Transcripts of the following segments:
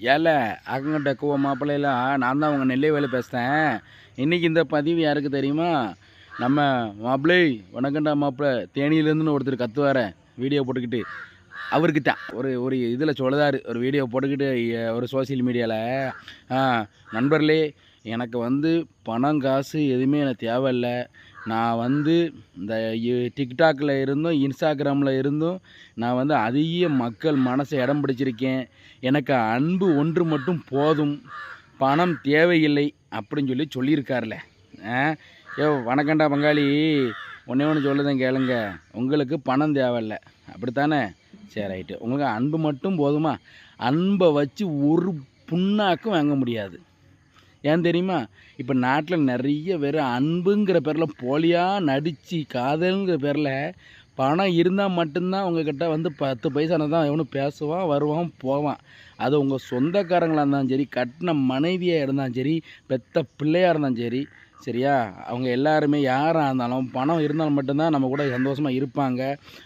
ஏல அக்கங்கிட்ட கூவ மாப்பிள்ளையெல்லாம் நான் தான் உங்கள் நெல்லை வேலை பேசுகிறேன் இன்றைக்கி இந்த பதிவு யாருக்கு தெரியுமா? நம்ம மாப்பிள்ளை வணக்கண்டா மாப்பிள்ளை. தேனியிலேருந்துன்னு ஒருத்தர் கற்றுவார வீடியோ போட்டுக்கிட்டு. அவருக்கு தான் ஒரு ஒரு இதில் சொல்லதார். ஒரு வீடியோ போட்டுக்கிட்டு ஒரு சோஷியல் மீடியாவில் நண்பர்களே எனக்கு வந்து பணம் காசு எதுவுமே எனக்கு தேவையில்லை. நான் வந்து இந்த டிக்டாக்கில் இருந்தும் இன்ஸ்டாகிராமில் இருந்தும் நான் வந்து அதிக மக்கள் மனசை இடம் பிடிச்சிருக்கேன். எனக்கு அன்பு ஒன்று மட்டும் போதும். பணம் தேவையில்லை அப்படின்னு சொல்லி சொல்லியிருக்காருல. ஏ வணக்கண்டா பங்காளி. ஒன்றே ஒன்று சொல்லுதேன் கேளுங்க. உங்களுக்கு பணம் தேவையில்ல. அப்படித்தானே? சரி ரைட்டு. உங்களுக்கு அன்பு மட்டும் போதுமா? அன்பை வச்சு ஒரு புண்ணாக்கும் வாங்க முடியாது. ஏன் தெரியுமா? இப்போ நாட்டில் நிறைய பேர் அன்புங்கிற பேரில் போலியாக நடித்து காதல்ங்கிற பேரில் பணம் இருந்தால் மட்டும்தான் உங்ககிட்ட வந்து பத்து பைசா தான் எவனும் பேசுவான் வருவான் போவான். அது உங்கள் சொந்தக்காரங்களாக இருந்தாலும் சரி கட்டின மனைவியாக இருந்தாலும் சரி பெத்த பிள்ளையாக இருந்தாலும் சரி சரியா? அவங்க எல்லாருமே யாராக இருந்தாலும் பணம் இருந்தாலும் மட்டும்தான் நம்ம கூட சந்தோஷமாக இருப்பாங்க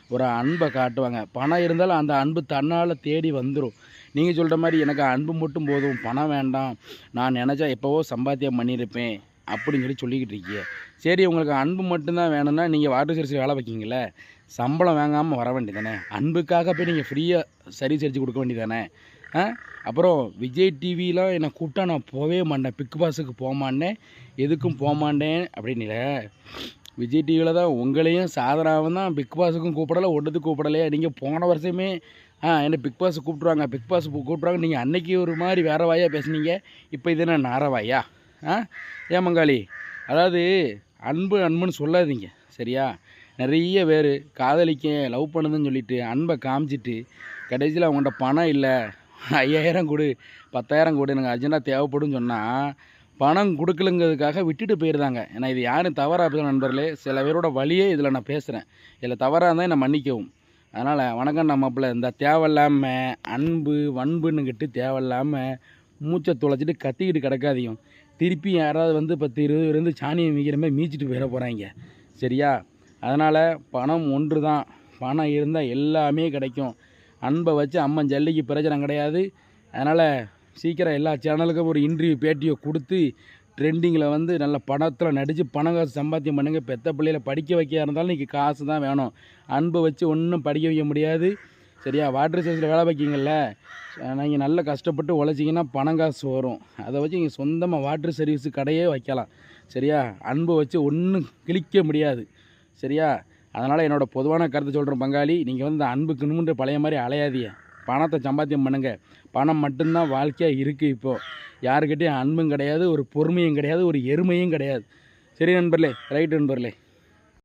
ஒரு அன்பை காட்டுவாங்க. பணம் இருந்தாலும் அந்த அன்பு தன்னால் தேடி வந்துடும் நீங்கள் சொல்கிற மாதிரி எனக்கு அன்பு மட்டும் போதும் பணம் வேண்டாம் நான் நினச்சா எப்போவோ சம்பாத்தியம் பண்ணியிருப்பேன் அப்படின்னு சொல்லி சொல்லிக்கிட்டு இருக்கீங்க. சரி உங்களுக்கு அன்பு மட்டும்தான் வேணும்னா நீங்கள் வாட்டர் சர்வீஸ் வேலை வைக்கிங்களே சம்பளம் வாங்காமல் வர வேண்டியதானே அன்புக்காக போய் நீங்கள் ஃப்ரீயாக சர்வீஸ் அடித்து கொடுக்க வேண்டியதானே ஆ? அப்புறம் விஜய் டிவிலாம் என்னை கூப்பிட்டா நான் போகவே மாட்டேன். பிக் பாஸுக்கு போக மாட்டேன் எதுக்கும் போக மாட்டேன் அப்படின்னில விஜய் டிவியில் தான் உங்களையும் சாதனாவும் தான் பிக் பாஸுக்கும் கூப்பிடலை ஒன்றதுக்கு கூப்பிடலையா. நீங்கள் போன வருஷமே ஆ என்ன பிக் பாஸ் கூப்பிட்ருவாங்க பிக் பாஸ் கூப்பிட்ருவாங்க நீங்கள் அன்னைக்கு ஒரு மாதிரி வேறு வாயாக பேசுனீங்க. இப்போ இது என்ன நாரவாயா ஆ? ஏன் மங்காளி? அதாவது அன்பு அன்புன்னு சொல்லாதீங்க. சரியா? நிறைய பேர் காதலிக்க லவ் பண்ணுதுன்னு சொல்லிட்டு அன்பை காமிச்சிட்டு கடைசியில் அவங்கள்ட்ட பணம் இல்லை ஐயாயிரம் கொடு பத்தாயிரம் கொடு எனக்கு அர்ஜென்ட்டாக தேவைப்படும்னு சொன்னால் பணம் கொடுக்கலங்கிறதுக்காக விட்டுட்டு போயிருந்தாங்க. ஏன்னா இது யாரும் தவறாக பேசுகிற நண்பர்களே. சில பேரோட வழியே இதில் நான் பேசுகிறேன் இதில் தவறாக இருந்தால் என்னை மன்னிக்கவும். அதனால் வணக்கம் நம்ம மாப்பிள்ள இந்த தேவையில்லாமல் அன்பு வன்புன்னுக்கிட்டு தேவையில்லாமல் மூச்சை தொலைச்சிட்டு கத்திக்கிட்டு கிடக்காதையும் திருப்பி யாராவது வந்து பத்து இருபது இருந்து சாணியை மீக்கிற மாதிரி மீச்சிட்டு போயிட போகிறாங்க சரியா? அதனால் பணம் ஒன்று தான் பணம் இருந்தால் எல்லாமே கிடைக்கும். அன்பை வச்சு அம்மன் ஜல்லிக்கு பிரச்சனை கிடையாது. அதனால் சீக்கிரம் எல்லா சேனலுக்கும் ஒரு இன்டர்வியூ பேட்டியை கொடுத்து ட்ரெண்டிங்கில் வந்து நல்ல படத்தில் நடித்து பணம் காசு சம்பாத்தியம் பண்ணுங்கள் பெத்த பிள்ளையில படிக்க வைக்க இருந்தாலும் இன்றைக்கி காசு தான் வேணும். அன்பை வச்சு ஒன்றும் படிக்க வைக்க முடியாது. சரியா? வாட்டர் சர்வீஸில் வேலை வைக்கிங்கல்ல நீங்கள் நல்ல கஷ்டப்பட்டு உழைச்சிங்கன்னா பணம் காசு வரும். அதை வச்சு நீங்கள் சொந்தமாக வாட்டர் சர்வீஸு கடையே வைக்கலாம். சரியா? அன்பை வச்சு ஒன்றும் கிழிக்க முடியாது. சரியா? அதனால் என்னோட பொதுவான கருத்து சொல்கிறேன் பங்காளி. நீங்கள் வந்து அன்புக்கு நின்று பழைய மாதிரி அலையாதீங்க. பணத்தை சம்பாத்தியம் பண்ணுங்க. பணம் மட்டும்தான் வாழ்க்கையாக இருக்குது இப்போது யாருக்கிட்டேயும் அன்பும் கிடையாது ஒரு பொறுமையும் கிடையாது ஒரு எருமையும் கிடையாது. சரி நண்பர்களே ரைட் நண்பர்களே.